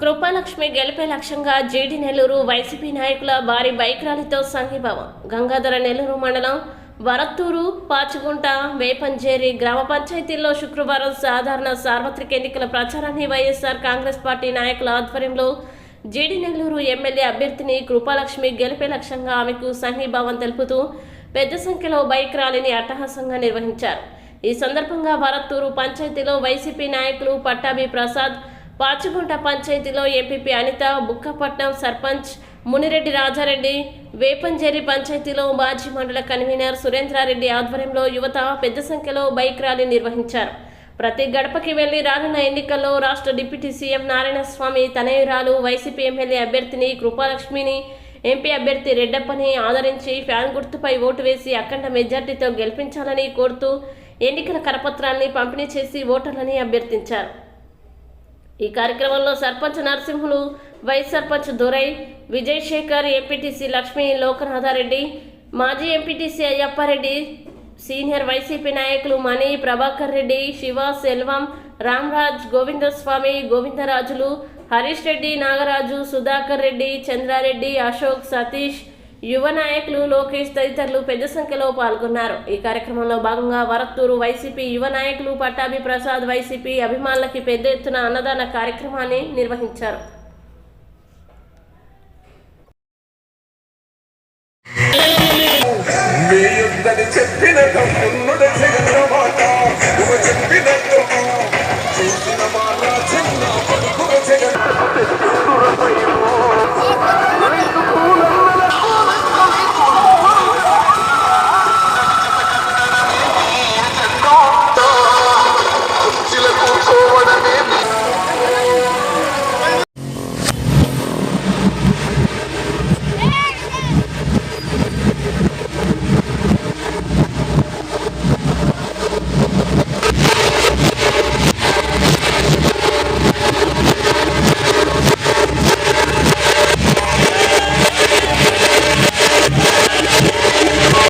కృపాలక్ష్మి గెలిపే లక్ష్యంగా జీడి నెల్లూరు వైసీపీ నాయకుల భారీ బైక్ ర్యాలీతో సంఘీభావం. గంగాధర నెల్లూరు మండలం వరత్తూరు పాచిగుంట వేపంజేరి గ్రామ పంచాయతీల్లో శుక్రవారం సాధారణ సార్వత్రిక ఎన్నికల ప్రచారాన్ని వైఎస్ఆర్ కాంగ్రెస్ పార్టీ నాయకుల ఆధ్వర్యంలో జీడి నెల్లూరు ఎమ్మెల్యే అభ్యర్థిని కృపాలక్ష్మి గెలిపే లక్ష్యంగా ఆమెకు సంఘీభావం తెలుపుతూ పెద్ద సంఖ్యలో బైక్ ర్యాలీని అట్టహాసంగా నిర్వహించారు. ఈ సందర్భంగా వరత్తూరు పంచాయతీలో వైసీపీ నాయకులు పట్టాభి ప్రసాద్ పాచిగుంట పంచాయతీలో M P P Anitha Bukkapatnam sarpanch Munireddy Rajareddy Vepanjeri పంచాయతీలో మాజీ మండల కన్వీనర్ సురేంద్రారెడ్డి ఆధ్వర్యంలో యువత పెద్ద సంఖ్యలో బైక్ ర్యాలీ నిర్వహించారు. ప్రతి గడపకి వెళ్ళి రానున్న ఎన్నికల్లో రాష్ట్ర డిప్యూటీ సీఎం నారాయణస్వామి తనయురాలు వైసీపీ ఎమ్మెల్యే అభ్యర్థిని కృపాలక్ష్మిని ఎంపీ అభ్యర్థి రెడ్డప్పని ఆదరించి ఫ్యాన్ గుర్తుపై ఓటు వేసి అఖండ మెజార్టీతో గెలిపించాలని కోరుతూ ఎన్నికల కరపత్రాన్ని పంపిణీ చేసి ఓటర్లని అభ్యర్థించారు. ఈ కార్యక్రమంలో సర్పంచ్ నరసింహులు వైస్ సర్పంచ్ దొరై విజయశేఖర్ ఎంపీటీసీ లక్ష్మీ లోకనాథారెడ్డి మాజీ ఎంపీటీసీ అయ్యప్పారెడ్డి సీనియర్ వైసీపీ నాయకులు మణి ప్రభాకర్ రెడ్డి శివ సెల్వం రామ్రాజ్ గోవిందస్వామి గోవిందరాజులు హరీష్ రెడ్డి నాగరాజు సుధాకర్ రెడ్డి చంద్రారెడ్డి అశోక్ సతీష్ యువ నాయకులు లోకేష్ తదితరులు పెద్ద సంఖ్యలో పాల్గొన్నారు. ఈ కార్యక్రమంలో భాగంగా వరత్తూరు వైసీపీ యువ నాయకులు పట్టాభి ప్రసాద్ వైసీపీ అభిమానులకి పెద్ద ఎత్తున అన్నదాన కార్యక్రమాన్ని నిర్వహించారు. చెప్పిన